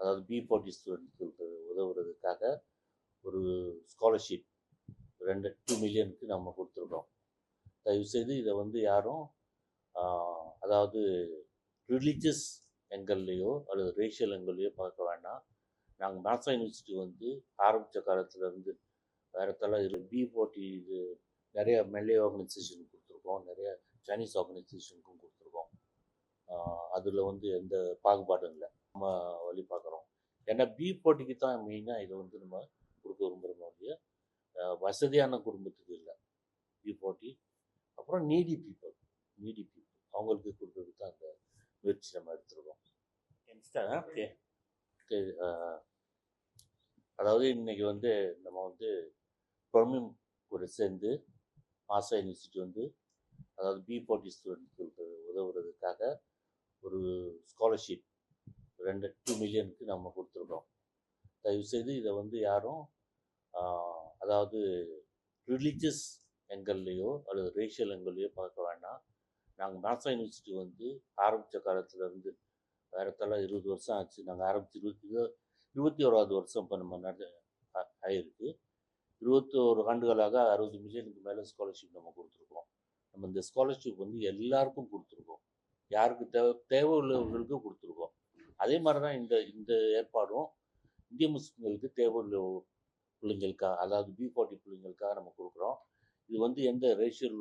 அதாவது B forty ஸ்டூடெண்ட்ஸ்களுக்கு உதவுறதுக்காக ஒரு scholarship ரெண்டு டூ மில்லியனுக்கு நம்ம கொடுத்துருக்கோம். தயவுசெய்து இதை வந்து யாரும் அதாவது ரிலீஜியஸ் எங்கள்லேயோ அல்லது ரேஷியல் எங்கள்லேயோ பார்க்க வேண்டாம். நாங்கள் நாசா யூனிவர்சிட்டி வந்து ஆரம்பித்த காலத்துலேருந்து தலை இதில் பி ஃபார்ட்டி இது நிறைய மெல்லே ஆர்கனைசேஷன் கொடுத்துருக்கோம். நிறைய சைனீஸ் ஆர்கனைசேஷனுக்கும் கொடுத்துருக்கோம். அதில் வந்து எந்த பாகுபாடும் இல்லை. நம்ம வழி பார்க்குறோம். ஏன்னா பி ஃபார்ட்டிக்கு தான் மெயினாக இதை வந்து நம்ம கொடுக்க விரும்புகிறோம் வசதியான குடும்பத்துக்கு இல்லை. பி ஃபார்ட்டி அப்புறம் நீடி பீப்புள் நீடி பீப்புள் அவங்களுக்கு கொடுக்கறதுக்கு தான் அந்த முயற்சி நம்ம எடுத்துருக்கோம். அதாவது இன்னைக்கு வந்து நம்ம வந்து பிரமிம் கூட சேர்ந்து மாசா யூனிவர்சிட்டி வந்து அதாவது பி ஃபார்ட்டி ஸ்டூடெண்ட்ஸ்களுக்கு உதவுறதுக்காக ஒரு ஸ்காலர்ஷிப் ரெண்டு டூ மில்லியனுக்கு நம்ம கொடுத்துருக்கோம். தயவுசெய்து இதை வந்து யாரும் அதாவது ரிலீஜியஸ் எங்கள்லேயோ அல்லது ரேஷியல் எங்கள்லேயோ பார்க்க வேண்டாம். நாங்கள் நாசா யூனிவர்சிட்டி வந்து ஆரம்பித்த காலத்துலேருந்து வேறத்தெல்லாம் இருபது வருஷம் ஆச்சு. நாங்கள் ஆரம்பித்து இருபத்தி இருபத்தி ஓராவது வருஷம் இப்போ நம்ம நட ஆயிருக்கு. இருபத்தி ஒரு ஆண்டுகளாக அறுபது மில்லியனுக்கு மேலே ஸ்காலர்ஷிப் நம்ம கொடுத்துருக்கோம். நம்ம இந்த ஸ்காலர்ஷிப் வந்து எல்லாருக்கும் கொடுத்துருக்கோம். யாருக்கு தேவை தேவை உள்ளவர்களுக்கு கொடுத்துருக்கோம். அதே மாதிரி தான் இந்த இந்த ஏற்பாடும் இந்திய முஸ்லீம்களுக்கு தேவை பிள்ளைங்களுக்காக அதாவது பி ஃபார்ட்டி பிள்ளைங்களுக்காக நம்ம கொடுக்குறோம். இது வந்து எந்த ரேஷியல்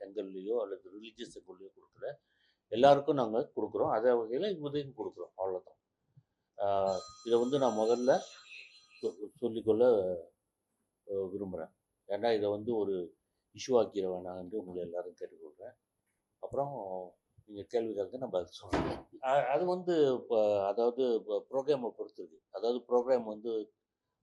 எங்கள்லேயோ அல்லது ரிலீஜியஸ் எங்கள்லேயோ கொடுக்கல. எல்லாருக்கும் நாங்கள் கொடுக்குறோம். அதே வகையில் இவதையும் கொடுக்குறோம். அவ்வளோதான் இதை வந்து நான் முதல்ல சொ- சொல்லிக்கொள்ள விரும்புகிறேன் ஏன்னா இதை வந்து ஒரு இஷ்யூ ஆக்கிட வேணாம் என்று உங்களை எல்லாரும் கேட்டுக்கொள்கிறேன் அப்புறம் நீங்கள் கேள்விகளுக்கு நம்ம அதை சொல்கிறேன் அது வந்து இப்போ அதாவது ப்ரோக்ராமை பொறுத்து இருக்குது அதாவது ப்ரோக்ராம் வந்து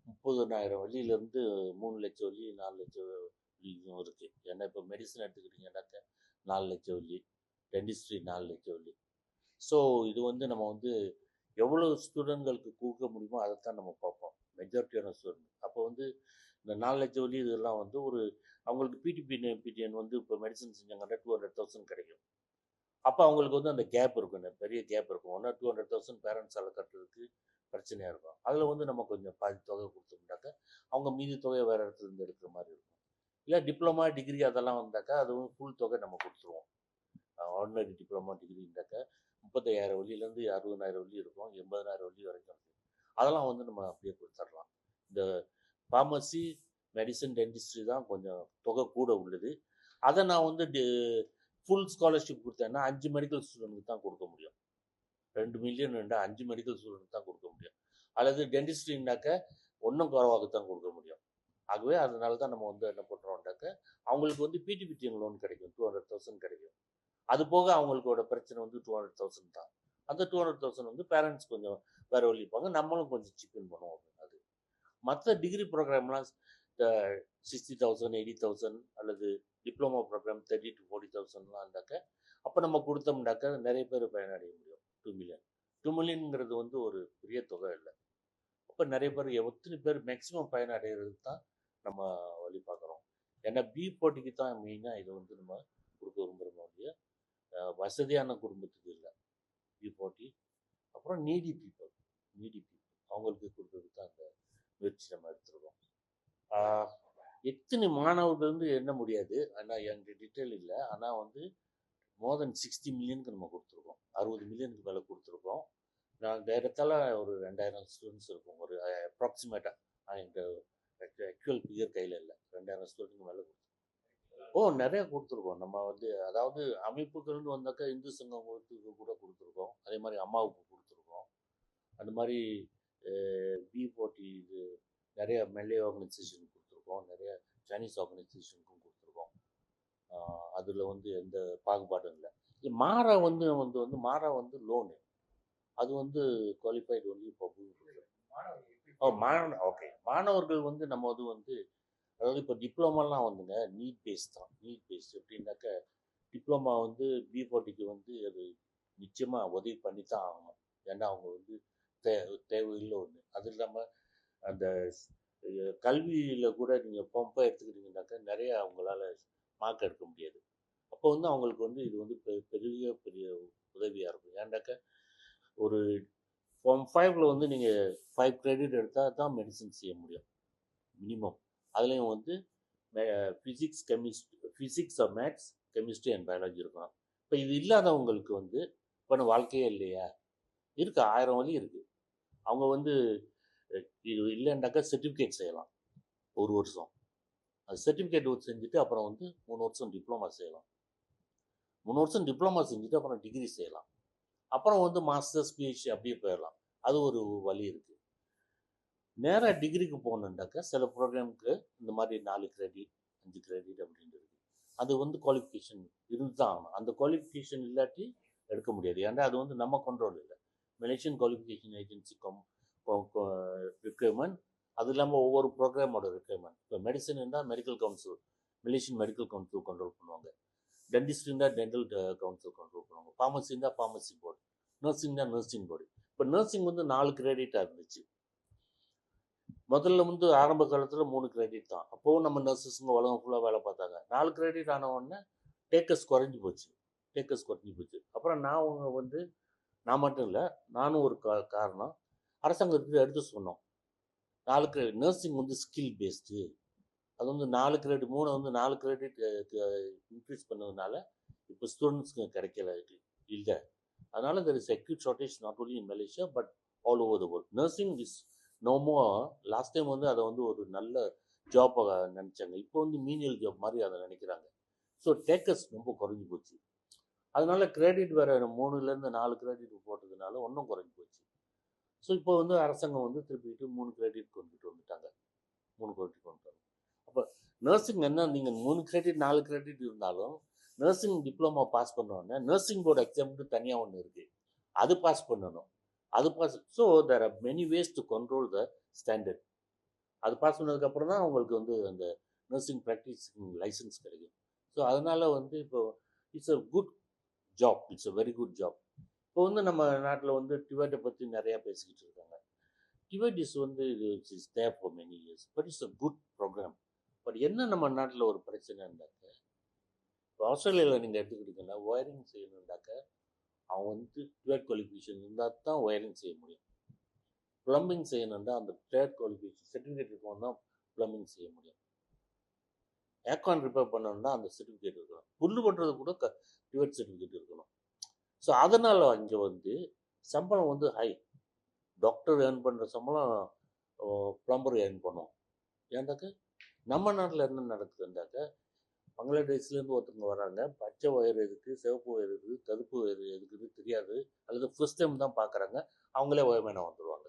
முப்பதுனாயிரம் வழியிலேருந்து மூணு லட்சம் வழி நாலு லட்சம் வழியும் இருக்குது ஏன்னா இப்போ மெடிசன் எடுத்துக்கிட்டிங்கன்னாக்கா நாலு லட்சம் வழி டென்டிஸ்ட்ரி நாலு லட்சம் வழி. ஸோ இது வந்து நம்ம வந்து எவ்வளோ ஸ்டூடெண்ட்களுக்கு கொடுக்க முடியுமோ அதைத்தான் நம்ம பார்ப்போம். மெஜாரிட்டியான ஸ்டூடெண்ட் அப்போ வந்து இந்த நாலு லட்சம் வழி இதெல்லாம் வந்து ஒரு அவங்களுக்கு பிடிபி பிடிஎன் வந்து இப்போ மெடிசன் செஞ்சாங்கன்னா டூ ஹண்ட்ரட் தௌசண்ட் கிடைக்கும். அப்போ அவங்களுக்கு வந்து அந்த கேப் இருக்கும். இந்த பெரிய கேப் இருக்கும். ஒன்றா டூ ஹண்ட்ரட் தௌசண்ட் பேரண்ட்ஸால் கட்டுறதுக்கு பிரச்சனையாக இருக்கும். அதில் வந்து நம்ம கொஞ்சம் பாதி தொகை கொடுத்தோம்னாக்கா அவங்க மீதி தொகையை வேறு இடத்துல இருந்து எடுக்கிற மாதிரி இருக்கும். இல்லை டிப்ளமா டிகிரி அதெல்லாம் வந்தாக்கா அதுவும் ஃபுல் தொகை நம்ம கொடுத்துருவோம். ஆர்டினரி டிப்ளமா டிகிரி முப்பத்தையாயிரம் வழியிலேருந்து அறுபதாயிரம் வழி இருக்கும். எண்பதாயிரம் வழி வரைக்கும் இருக்கும் அதெல்லாம் வந்து நம்ம அப்படியே கொடுத்துடலாம். இந்த ஃபார்மசி மெடிசன் டென்டிஸ்ட்ரி தான் கொஞ்சம் தொகை கூட உள்ளது. அதை நான் வந்து ஃபுல் ஸ்காலர்ஷிப் கொடுத்தேன்னா அஞ்சு மெடிக்கல் ஸ்டூடெண்ட்டுக்கு தான் கொடுக்க முடியும். ரெண்டு மில்லியன் ரெண்டு அஞ்சு மெடிக்கல் ஸ்டூடெண்ட் தான் கொடுக்க முடியும். அல்லது டென்டிஸ்ட்ரின்னாக்க ஒன்றும் குறவாக தான் கொடுக்க முடியும். ஆகவே அதனால தான் நம்ம வந்து என்ன பண்ணுறோம்னாக்க அவங்களுக்கு வந்து பிடிபிடிஎம் லோன் கிடைக்கும். டூ ஹண்ட்ரட் தௌசண்ட் கிடைக்கும். அது போக அவங்களுக்கோட பிரச்சனை வந்து டூ ஹண்ட்ரட் தௌசண்ட் தான். அந்த டூ ஹண்ட்ரட் தௌசண்ட் வந்து பேரண்ட்ஸ் கொஞ்சம் வேற வழிப்பாங்க நம்மளும் கொஞ்சம் சிக்கன் பண்ணுவோம் அது. மற்ற டிகிரி ப்ரோக்ராம்லாம் சிக்ஸ்டி தௌசண்ட் எயிட்டி தௌசண்ட் அல்லது diploma program thirty to forty தௌசண்ட்லாம் இருந்தாக்க அப்போ நம்ம கொடுத்தோம்னாக்க நிறைய பேர் பயனடைய முடியும். டூ மில்லியன் டூ மில்லியனுங்கிறது வந்து ஒரு பெரிய தொகை இல்லை. அப்போ நிறைய பேர் எத்தனை பேர் மேக்ஸிமம் பயனடைகிறது தான் நம்ம வழி பார்க்குறோம். ஏன்னா பி போட்டிக்கு தான் மெயினாக இதை வந்து நம்ம கொடுக்க விரும்புகிறோம் ஒழிய வசதியான குடும்பத்துக்கு இல்லை. பி போட்டி அப்புறம் நீடி பீப்புள் நீடி பீப்புள் அவங்களுக்கு கொடுக்கறதுக்கு தான் அந்த முயற்சி நம்ம எடுத்துருக்கோம். எத்தனை மாணவர்கள் வந்து எண்ண முடியாது. ஆனால் என்கிட்ட டீட்டெயில் இல்லை. ஆனால் வந்து மோர் தென் சிக்ஸ்டி மில்லியனுக்கு நம்ம கொடுத்துருக்கோம். அறுபது மில்லியனுக்கு மேலே கொடுத்துருக்கோம். நான் டைரக்டால ஒரு ரெண்டாயிரம் ஸ்டூடெண்ட்ஸ் இருக்கும். ஒரு அப்ராக்சிமேட்டாக என்கிட்ட ஆக்சுவல் ஃபிகர் கையில் இல்லை. ரெண்டாயிரம் ஸ்டூடெண்ட்க்கு மேலே ஓ நிறைய கொடுத்துருக்கோம். நம்ம வந்து அதாவது அமைப்புகள்னு வந்தாக்கா இந்து சங்கங்களுக்கு கூட கொடுத்துருக்கோம். அதே மாதிரி அம்மாவுக்கு கொடுத்துருக்கோம். அந்த மாதிரி பி போட்டி இது நிறைய மெல்லே ஆர்கனைசேஷன் கொடுத்துருக்கோம். நிறைய சைனீஸ் ஆர்கனைசேஷனுக்கும் கொடுத்துருக்கோம். அதில் வந்து எந்த பாகுபாடும் இல்லை. மாறா வந்து வந்து வந்து மாறா வந்து லோனு அது வந்து குவாலிஃபைடு ஒன்லி இப்போ ஓ மாணவ ஓகே மாணவர்கள் வந்து நம்ம அது வந்து அதாவது இப்போ டிப்ளமாலாம் வந்துங்க நீட் பேஸ் தான். நீட் பேஸ் எப்படின்னாக்க டிப்ளமா வந்து பி ஃபார்ட்டிக்கு வந்து அது நிச்சயமாக உதவி பண்ணி தான் ஆகணும். ஏன்னா அவங்க வந்து தே தேவையில்லை ஒன்று அது இல்லாமல் அந்த கல்வியில் கூட நீங்கள் பொம்பை எடுத்துக்கிட்டிங்கனாக்கா நிறையா அவங்களால மார்க் எடுக்க முடியாது. அப்போ வந்து அவங்களுக்கு வந்து இது வந்து பெ- பெரிய பெரிய உதவியாக இருக்கும். ஏன்னாக்கா ஒரு ஃபார்ம் ஃபைவ்ல வந்து நீங்கள் ஃபைவ் கிரெடிட் எடுத்தால் தான் மெடிசன் செய்ய முடியும் மினிமம் அதுலேயும் வந்து physics chemistry physics or maths chemistry and biology இருக்கணும் இப்போ இது இல்லாதவங்களுக்கு வந்து இப்போ நான் வாழ்க்கையே இல்லையா? இருக்குது ஆயிரம் வழி இருக்குது அவங்க வந்து இது இல்லைன்னாக்கா சர்டிஃபிகேட் செய்யலாம். ஒரு வருஷம். அது சர்டிஃபிகேட் செஞ்சுட்டு அப்புறம் வந்து மூணு வருஷம் டிப்ளமா செய்யலாம். மூணு வருஷம் டிப்ளமா செஞ்சுட்டு அப்புறம் டிகிரி செய்யலாம். அப்புறம் வந்து மாஸ்டர்ஸ் பிஹெச்டி அப்படியே போயிடலாம். அது ஒரு வழி இருக்குது நேராக டிகிரிக்கு போகணுன்னாக்கா சில ப்ரோக்ராமுக்கு இந்த மாதிரி நாலு கிரெடிட் அஞ்சு கிரெடிட் அப்படின்றது அது வந்து குவாலிஃபிகேஷன் இருந்து தான் ஆகணும். அந்த குவாலிஃபிகேஷன் இல்லாட்டி எடுக்க முடியாது. ஏன்னா அது வந்து நம்ம கண்ட்ரோல் இல்லை. Malaysian qualification agency come requirement அது இல்லாமல் ஒவ்வொரு ப்ரோக்ராமோட ரிக்யர்மெண்ட் இப்போ மெடிசன் இருந்தால் medical council Malaysian medical council control பண்ணுவாங்க. டென்டிஸ்ட் இருந்தால் டென்டல் கவுன்சில் கண்ட்ரோல் பண்ணுவாங்க. ஃபார்மசி இருந்தால் ஃபார்மசி போர்டு நர்சிங் தான் நர்சிங் போர்டு இப்போ நர்சிங் வந்து நாலு கிரெடிட்டாக இருந்துச்சு. முதல்ல வந்து ஆரம்ப காலத்தில் மூணு கிரெடிட் தான். அப்போவும் நம்ம நர்சஸுங்க உலகம் ஃபுல்லாக வேலை பார்த்தாங்க. நாலு கிரெடிட் ஆன உடனே டேக்கஸ் குறைஞ்சி போச்சு. டேக்கஸ் குறைஞ்சி போச்சு. அப்புறம் நான் அவங்க வந்து நான் மட்டும் இல்லை நானும் ஒரு கா காரணம். அரசாங்கத்துக்கு எடுத்து சொன்னோம். நாலு கிரெடிட் நர்சிங் வந்து ஸ்கில் பேஸ்டு அது வந்து நாலு கிரெடிட் மூணு வந்து நாலு கிரெடிட் இன்க்ரீஸ் பண்ணதுனால இப்போ ஸ்டூடெண்ட்ஸ்க்கு கிடைக்கல. இல்லை. அதனால there is acute shortage not only in Malaysia but all over the world nursing is no more last time வந்து அதை வந்து ஒரு நல்ல ஜாப்பாக நினச்சாங்க. இப்போ வந்து மீனியல் ஜாப் மாதிரி அதை நினைக்கிறாங்க. ஸோ டேக்கஸ் ரொம்ப குறைஞ்சி போச்சு. அதனால கிரெடிட் வேறு மூணுலேருந்து நாலு கிரெடிட் போட்டதுனால ஒன்றும் குறைஞ்சி போச்சு. ஸோ இப்போ வந்து அரசாங்கம் வந்து திருப்பிட்டு மூணு கிரெடிட் கொண்டுட்டு வந்துட்டாங்க. மூணு கிரெடிட் கொண்டுட்டாங்க அப்போ நர்சிங் என்ன? நீங்கள் மூணு கிரெடிட் நாலு கிரெடிட் இருந்தாலும் நர்சிங் டிப்ளமா பாஸ் பண்ணோன்னே நர்சிங் போர்டு எக்ஸாம்க்கு தனியாக ஒன்று இருக்குது அது பாஸ் பண்ணணும். அது pass so there are many ways to control the standard அது பாஸ் பண்ணதுக்கப்புறம் தான் உங்களுக்கு வந்து அந்த நர்சிங் ப்ராக்டிஸ் லைசன்ஸ் கிடைக்கும். ஸோ அதனால் வந்து இப்போ it's a good job it's a very good job இப்போ வந்து நம்ம நாட்டில் வந்து டிவைட்டை பற்றி நிறையா பேசிக்கிட்டு இருக்காங்க. டிவைட் இஸ் வந்து it's is there for many years but it's a good program but என்ன நம்ம நாட்டில் ஒரு பிரச்சனை இருந்தாக்க இப்போ ஆஸ்திரேலியாவில் நீங்கள் எடுத்துக்கிட்டீங்கன்னா ஒயரிங் செய்யணுன்னாக்க அவன் வந்து டிவெட் குவாலிஃபிகேஷன் இருந்தால் தான் ஒயரிங் செய்ய முடியும். ப்ளம்பிங் செய்யணுன்னா அந்த ட்ரேட் குவாலிஃபிகேஷன் சர்டிஃபிகேட் இருக்கணும் தான் ப்ளம்பிங் செய்ய முடியும். ஏர்கான் ரிப்பேர் பண்ணணும்னா அந்த சர்டிஃபிகேட் இருக்கணும். புல்லு பண்ணுறது கூட க டிவெட் சர்டிஃபிகேட் இருக்கணும். ஸோ அதனால் அங்கே வந்து சம்பளம் வந்து ஹை டாக்டர் ஏர்ன் பண்ணுற சம்பளம் ப்ளம்பர் ஏர்ன் பண்ணோம். ஏன்னாக்க நம்ம நாட்டில் என்ன நடக்குதுன்னாக்க பங்களாதேஷ்லேருந்து ஒருத்தவங்க வராங்க. பச்சை ஒயர் எதுக்கு சிவப்பு ஒயர் எதுக்கு கருப்பு ஒயர் எதுக்குன்னு தெரியாது. அல்லது ஃபர்ஸ்ட் டைம் தான் பார்க்குறாங்க அவங்களே ஒயர்மேனாக வந்துடுவாங்க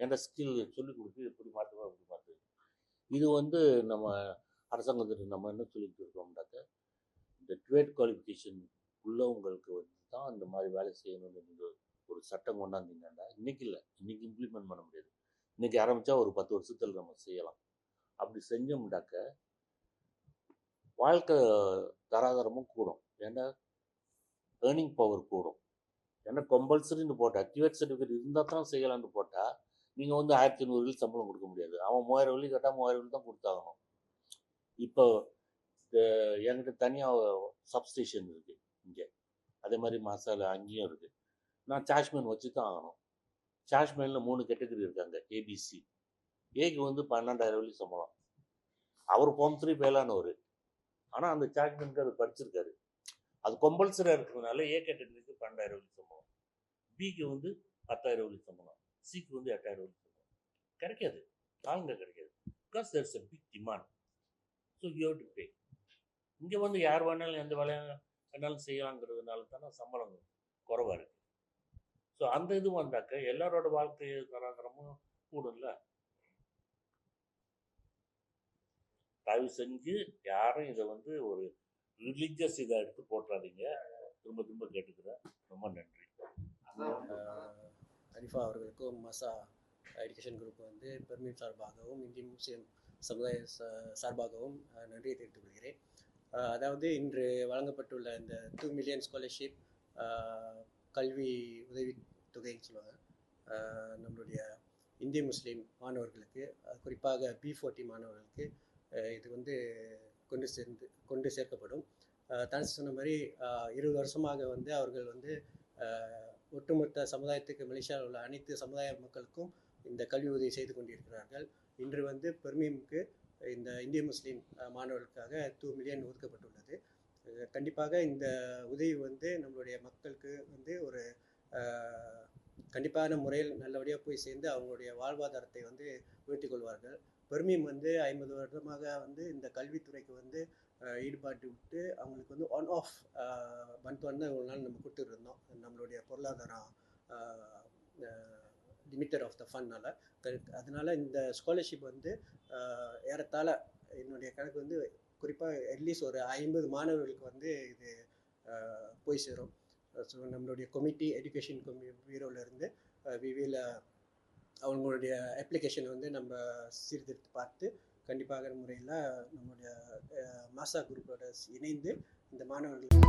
என்ற ஸ்கில் சொல்லிக் கொடுத்து எப்படி மாற்றுவா அப்படி மாற்று இது வந்து நம்ம அரசாங்கத்துக்கு நம்ம என்ன சொல்லிட்டு இருக்கோம்னாக்க இந்த ட்ரேட் குவாலிஃபிகேஷன் உள்ளவங்களுக்கு வந்து தான் இந்த மாதிரி வேலை செய்யணும்னு நீங்கள் ஒரு சட்டம் கொண்டாந்தீங்கன்னா இன்னைக்கு இல்லை. இன்றைக்கி இம்ப்ளிமெண்ட் பண்ண முடியாது. இன்றைக்கி ஆரம்பித்தா ஒரு பத்து வருஷத்தில் நம்ம செய்யலாம். அப்படி செஞ்சோம்னாக்க வாழ்க்கை தராதரமும் கூடும். ஏன்னா ஏர்னிங் பவர் கூடும். ஏன்னா கம்பல்சரின்னு போட்டால் டிவேட் சர்டிஃபிகேட் இருந்தால் தான் செய்யலாம்னு போட்டால் நீங்கள் வந்து ஆயிரத்தி ஐநூறு சம்பளம் கொடுக்க முடியாது. அவன் மூவாயிரம் வெள்ளி கேட்டால் மூவாயிரம் வெள்ளி தான் கொடுத்தாகணும். இப்போ என்கிட்ட தனியாக சப்ஸ்டேஷன் இருக்குது இங்கே. அதே மாதிரி மசாலா அங்கேயும் இருக்குது. நான் சாஷ்மேன் வச்சு தான் ஆகணும். சாஷ்மேனில் மூணு கேட்டகரி இருக்காங்க ஏபிசி ஏக்கு வந்து பன்னெண்டாயிரம் வழி சம்பளம். அவர் ஃபார்ம் த்ரீ ஃபெயிலானவர் ஆனால் அந்த சாஷ்மேனுக்கு அது படிச்சிருக்காரு. அது கம்பல்சரியாக இருக்கிறதுனால ஏ கேட்டகரிக்கு பன்னெண்டாயிரம் வழி சம்பளம். பிக்கு வந்து பத்தாயிரம் வழி சம்பளம். சிக்கு வந்து எட்டாயிரம் வழி சம்பளம். கிடைக்காது. ஆளுங்க கிடைக்காது. Because there's a big demand so you have to pay இங்கே வந்து யார் வேணாலும் எந்த வேலையாக வேணாலும் செய்யலாங்கிறதுனால தானே சம்பளம் குறைவா இருக்கு. ஸோ அந்த இது வந்தாக்க எல்லாரோட வாழ்க்கை தராதரமும் கூடும்ல. தயவு செஞ்சு யாரும் இதை வந்து ஒரு ரிலீஜியஸ் இதை எடுத்து போட்டுறாதீங்க திரும்ப திரும்ப கேட்டுக்கிறேன். ரொம்ப நன்றி. அரிஃபா அவர்களுக்கும் மசா எஜுகேஷன் குரூப் வந்து பெர்மிட் சார்பாகவும் இந்திய முஸ்லீம் சமுதாய சார்பாகவும் நன்றியை தெரிவித்துக் அதாவது இன்று வழங்கப்பட்டுள்ள இந்த டூ மில்லியன் ஸ்காலர்ஷிப் கல்வி உதவி தொகைன்னு சொல்லுவாங்க. நம்மளுடைய இந்திய முஸ்லீம் மாணவர்களுக்கு குறிப்பாக பி ஃபோர்ட்டி மாணவர்களுக்கு இது வந்து கொண்டு சேர்ந்து கொண்டு சேர்க்கப்படும். ஆஹ் தான் சொன்ன மாதிரி இருபது வருஷமாக வந்து அவர்கள் வந்து ஒட்டுமொத்த சமுதாயத்துக்கு மலேசியாவில் உள்ள அனைத்து சமுதாய மக்களுக்கும் இந்த கல்வி உதவி செய்து கொண்டிருக்கிறார்கள். இன்று வந்து பெர்மீமுக்கு இந்த இந்திய முஸ்லீம் மாணவர்களுக்காக டூ மில்லியன் ஒதுக்கப்பட்டுள்ளது. கண்டிப்பாக இந்த உதவி வந்து நம்மளுடைய மக்களுக்கு வந்து ஒரு கண்டிப்பான முறையில் நல்லபடியாக போய் சேர்ந்து அவங்களுடைய வாழ்வாதாரத்தை வந்து உயர்த்தி கொள்வார்கள். பெர்மீம் வந்து ஐம்பது வருடமாக வந்து இந்த கல்வித்துறைக்கு வந்து ஈடுபாட்டு விட்டு அவங்களுக்கு வந்து ஒன் ஆஃப் மந்த் வந்து ஒரு நாள் நம்ம கொடுத்துட்டு இருந்தோம். நம்மளுடைய பொருளாதாரம் லிமிட்டட் ஆஃப் த ஃபண்ட்னால அதனால் இந்த ஸ்காலர்ஷிப் வந்து ஏறத்தாழ என்னுடைய கணக்கு வந்து குறிப்பாக அட்லீஸ்ட் ஒரு ஐம்பது மாணவர்களுக்கு வந்து இது போய் சேரும். ஸோ நம்மளுடைய கமிட்டி எஜுகேஷன் கமி வி விவியில் அவங்களுடைய அப்ளிகேஷன் வந்து நம்ம சீர்திருத்தி பார்த்து கண்டிப்பாக முறையில் நம்மளுடைய மாசா குரூப்போட இணைந்து இந்த மாணவர்கள்